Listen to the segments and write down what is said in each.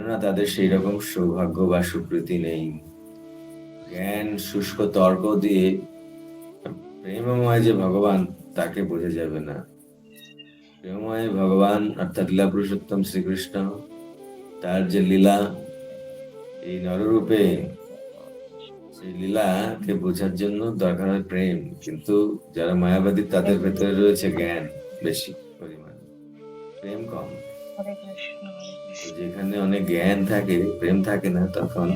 কেননা তাদের সেই রকম সৌভাগ্য বা সুকৃতি নেই। জ্ঞান, শুষ্ক তর্ক দিয়ে প্রেমময় যে ভগবান, তাকে বোঝা যাবে না। প্রেমময় ভগবান অর্থাৎ লীলা পুরুষোত্তম শ্রীকৃষ্ণ, তার যে লীলা, এই নররূপে সেই লীলাকে বোঝার জন্য দরকার হয় প্রেম। কিন্তু যারা মায়াবাদী, তাদের ভেতরে রয়েছে জ্ঞান বেশি পরিমাণ। প্রেম কম। যেখানে অনেক জ্ঞান থাকে প্রেম থাকে না তখন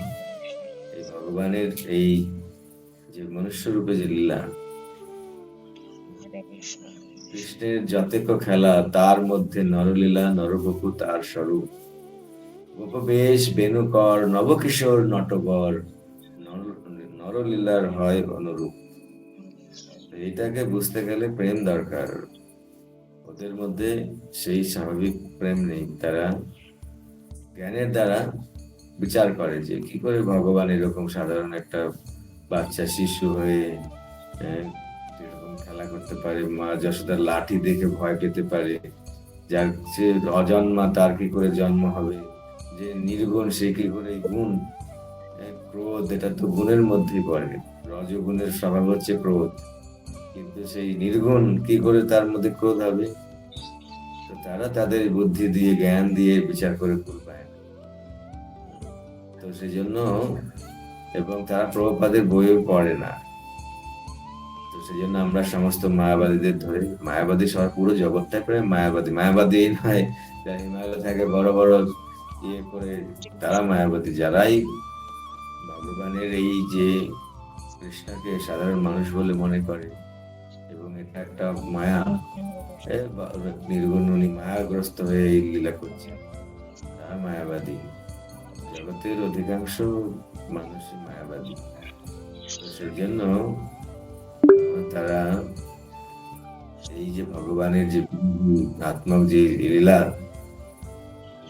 এই ভগবানের এই যে মনুষ্য রূপে যে লীলা কৃষ্ণের যতেক খেলা তার মধ্যে নরলীলা নরবপু তার স্বরূপ। গোপবেশ বেণুকর নবকিশোর নটবর নর- নরলীলার হয় অনুরূপ। এটাকে বুঝতে গেলে প্রেম দরকার। ওদের মধ্যে সেই স্বাভাবিক প্রেম নেই। তারা জ্ঞানের দ্বারা বিচার করে যে কি করে ভগবান এরকম সাধারণ একটা বাচ্চা, শিশু হয়ে এরকম খেলা করতে পারে, মা যশোদার লাঠি দেখে ভয় পেতে পারে, যার সে অজন্মা তার কি করে জন্ম হবে, যে নির্গুণ সে কি করে গুণ ক্রোধ, এটা তো গুণের মধ্যেই পড়ে। রজগুণের স্বভাব হচ্ছে ক্রোধ। কিন্তু সেই নির্গুণ কি করে তার মধ্যে ক্রোধ হবে? তো তারা তাদের বুদ্ধি দিয়ে, জ্ঞান দিয়ে বিচার করে কুল পায় না। তো সেই জন্য এবং তারা প্রভুপাদের বইও পড়ে না। তো সেই জন্য আমরা সমস্ত মায়াবাদীদের ধরে, মায়াবাদী সবার পুরো জগৎটাই প্রায় মায়াবাদী। মায়াবাদী নয়, যারা হিমালয় থাকে বড় বড় ইয়ে করে তারা মায়াবাদী। যারাই ভগবানের এই যে কৃষ্ণকে সাধারণ মানুষ বলে মনে করে এবং এটা একটা মায়া। নির্গুণ উনি মায়াগ্রস্ত হয়ে এই লীলা করছেন। তারা মায়াবাদী। জগতের অধিকাংশ মানুষই মায়াবাদী। সেই জন্য তারা এই যে ভগবানের যে আত্মক যে লীলা,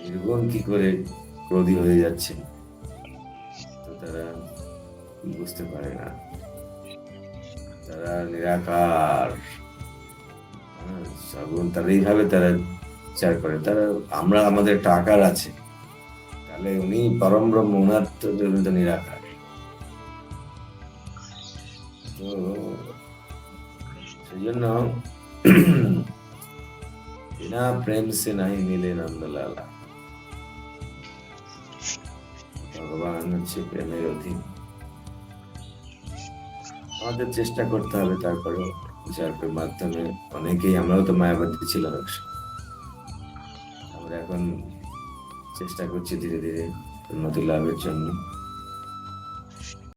নির্গুণ কি করে ক্রোধী হয়ে যাচ্ছে, তো তারা বুঝতে পারে না। তারা নিরাকার। সগুণ তারা এইভাবে তারা বিচার করে। তারা, আমরা আমাদের টাকার আছে। তাহলে উনি পরম ব্রহ্ম ওনার তো নিরাকার। তো সেই জন্য বিনা প্রেম সে নাই মিলে নন্দলালা। ভগবান হচ্ছে প্রেমের অধীন। আমাদের চেষ্টা করতে হবে তারপরে প্রচারের মাধ্যমে অনেকেই আমরাও তো মায়াবাদী ছিলাম। আমরা এখন চেষ্টা করছি ধীরে ধীরে উন্নতি লাভের জন্য